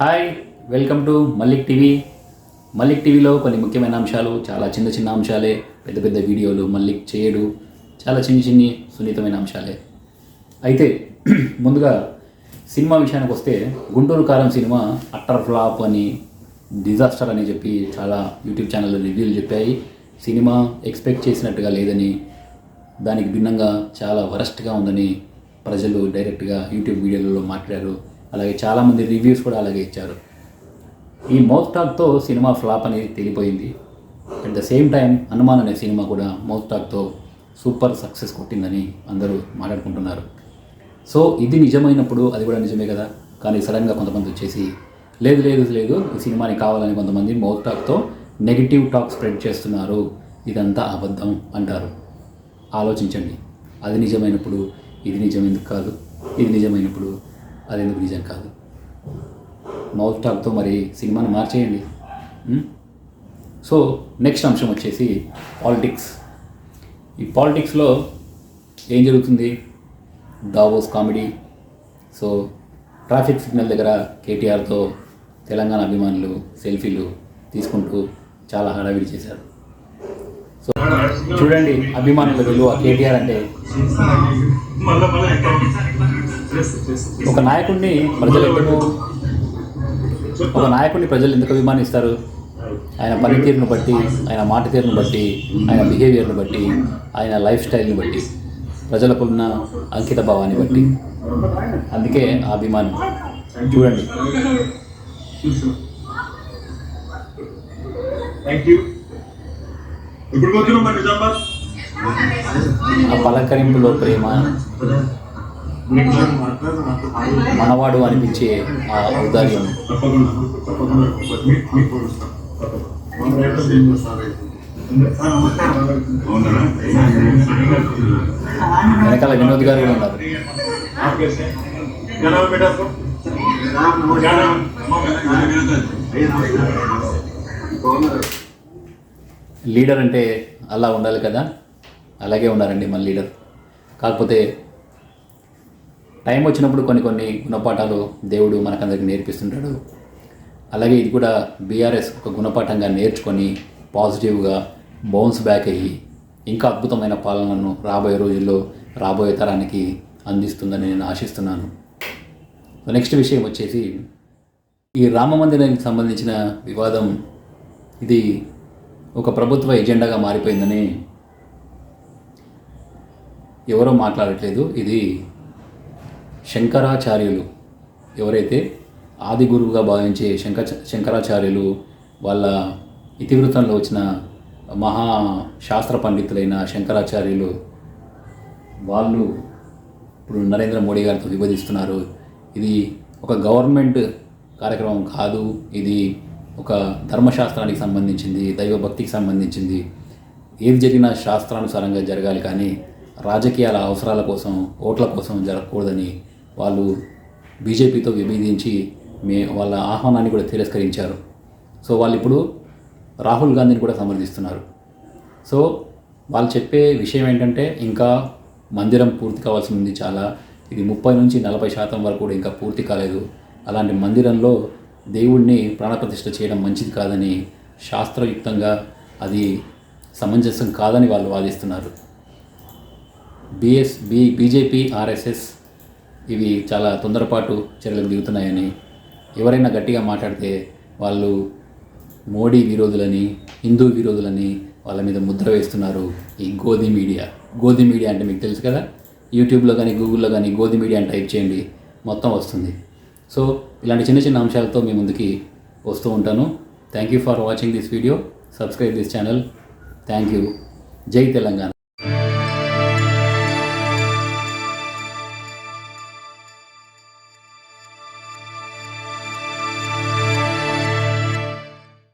Hi welcome to Mallik TV. Mallik టీవీలో కొన్ని ముఖ్యమైన అంశాలు చాలా చిన్న చిన్న అంశాలే పెద్ద పెద్ద వీడియోలు మల్లిక్ చేయడు చాలా చిన్ని చిన్ని సున్నితమైన అంశాలే. అయితే ముందుగా సినిమా విషయానికి వస్తే Guntur Kaaram cinema utter flop అని డిజాస్టర్ అని చెప్పి చాలా యూట్యూబ్ ఛానల్లో రివ్యూలు చెప్పాయి. సినిమా ఎక్స్పెక్ట్ చేసినట్టుగా లేదని దానికి భిన్నంగా చాలా వరస్ట్గా ఉందని ప్రజలు డైరెక్ట్గా యూట్యూబ్ వీడియోలలో మాట్లాడారు. అలాగే చాలామంది రివ్యూస్ కూడా అలాగే ఇచ్చారు. ఈ మౌత్ టాక్తో సినిమా ఫ్లాప్ అనేది తెలిపోయింది at the same time Hanuman అనే సినిమా కూడా మౌత్ టాక్తో సూపర్ సక్సెస్ కొట్టిందని అందరూ మాట్లాడుకుంటున్నారు. సో ఇది నిజమైనప్పుడు అది కూడా నిజమే కదా? కానీ సడన్గా కొంతమంది వచ్చేసి లేదు లేదు లేదు ఈ సినిమాని కావాలని కొంతమంది మౌత్ టాక్తో నెగిటివ్ టాక్ స్ప్రెడ్ చేస్తున్నారు. ఇదంతా అబద్ధం అంటారు. ఆలోచించండి. అది నిజమైనప్పుడు ఇది నిజం ఎందుకు కాదు. ఇది నిజమైనప్పుడు అది ఎందుకు నిజం కాదు? మౌత్ టాక్తో మరి సినిమాను మార్చేయండి. సో నెక్స్ట్ అంశం వచ్చేసి పాలిటిక్స్. ఈ పాలిటిక్స్లో ఏం జరుగుతుంది? Davos comedy. So traffic signal దగ్గర కేటీఆర్తో తెలంగాణ అభిమానులు సెల్ఫీలు తీసుకుంటూ చాలా హడావిడి చేశారు. చూడండి అభిమానుల విలువ కేటీఆర్ అంటే. ఒక నాయకుడిని ప్రజలు ఎందుకు ఒక నాయకుడిని ప్రజలు ఎందుకు అభిమానిస్తారు? ఆయన పనితీరును బట్టి ఆయన మాట తీరును బట్టి ఆయన బిహేవియర్ను బట్టి ఆయన లైఫ్ స్టైల్ని బట్టి ప్రజలకున్న అంకిత భావాన్ని బట్టి. అందుకే ఆ అభిమానం. చూడండి. థ్యాంక్ యూ ఇప్పుడు వచ్చినాం మరి నిజామాబాద్ ఆ పలకరింపులో ప్రేమ. మనవాడు అనిపించే ఆ ఔదార్యం? వెనకాల వినోద్ గారు కూడా ఉన్నారు. आप లీడర్ అంటే అలా ఉండాలి కదా? అలాగే ఉన్నారండి మన లీడర్. కాకపోతే టైం వచ్చినప్పుడు కొన్ని కొన్ని గుణపాఠాలు దేవుడు మనకందరికి నేర్పిస్తుంటాడు. అలాగే ఇది కూడా బీఆర్ఎస్ ఒక గుణపాఠంగా నేర్చుకొని పాజిటివ్గా బౌన్స్ బ్యాక్ అయ్యి ఇంకా అద్భుతమైన పాలనను రాబోయే రోజుల్లో రాబోయే తరానికి అందిస్తుందని నేను ఆశిస్తున్నాను. నెక్స్ట్ విషయం వచ్చేసి ఈ రామ మందిరానికి సంబంధించిన వివాదం. ఇది ఒక ప్రభుత్వ ఎజెండాగా మారిపోయిందని ఎవరో మాట్లాడట్లేదు. ఇది శంకరాచార్యులు ఎవరైతే ఆది గురువుగా భావించే శంక శంకరాచార్యులు వాళ్ళ ఇతివృత్తంలో వచ్చిన మహా శాస్త్ర పండితులైన శంకరాచార్యులు వాళ్ళు ఇప్పుడు నరేంద్ర మోడీ గారితో విభజిస్తున్నారు. ఇది ఒక గవర్నమెంట్ కార్యక్రమం కాదు. ఇది ఒక ధర్మశాస్త్రానికి సంబంధించింది దైవభక్తికి సంబంధించింది. ఏది జరిగినా శాస్త్రానుసారంగా జరగాలి కానీ రాజకీయాల అవసరాల కోసం ఓట్ల కోసం జరగకూడదని వాళ్ళు బీజేపీతో విభేదించి మే వాళ్ళ ఆహ్వానాన్ని కూడా తిరస్కరించారు. సో వాళ్ళు ఇప్పుడు రాహుల్ గాంధీని కూడా సమర్థిస్తున్నారు. సో వాళ్ళు చెప్పే విషయం ఏంటంటే ఇంకా మందిరం పూర్తి కావాల్సి ఉంది చాలా. ఇది ముప్పై నుంచి నలభై శాతం వరకు కూడా ఇంకా పూర్తి కాలేదు. అలాంటి మందిరంలో దేవుణ్ణి ప్రాణప్రతిష్ఠ చేయడం మంచిది కాదని శాస్త్రయుక్తంగా అది సమంజసం కాదని వాళ్ళు వాదిస్తున్నారు. బిఎస్ బి బీజేపీ ఆర్ఎస్ఎస్ ఇవి చాలా తొందరపాటు చర్యలకు దిగుతున్నాయని ఎవరైనా గట్టిగా మాట్లాడితే వాళ్ళు మోడీ విరోధులని హిందూ విరోధులని వాళ్ళ మీద ముద్ర వేస్తున్నారు ఈ గోధి మీడియా. గోధి మీడియా అంటే మీకు తెలుసు కదా? యూట్యూబ్లో కానీ గూగుల్లో కానీ గోధి మీడియా అని టైప్ చేయండి మొత్తం వస్తుంది. సో ఇలాంటి చిన్న చిన్న అంశాలతో మీ ముందుకి వస్తూ ఉంటాను. Thank you for watching this video subscribe this channel thank you జై తెలంగాణ.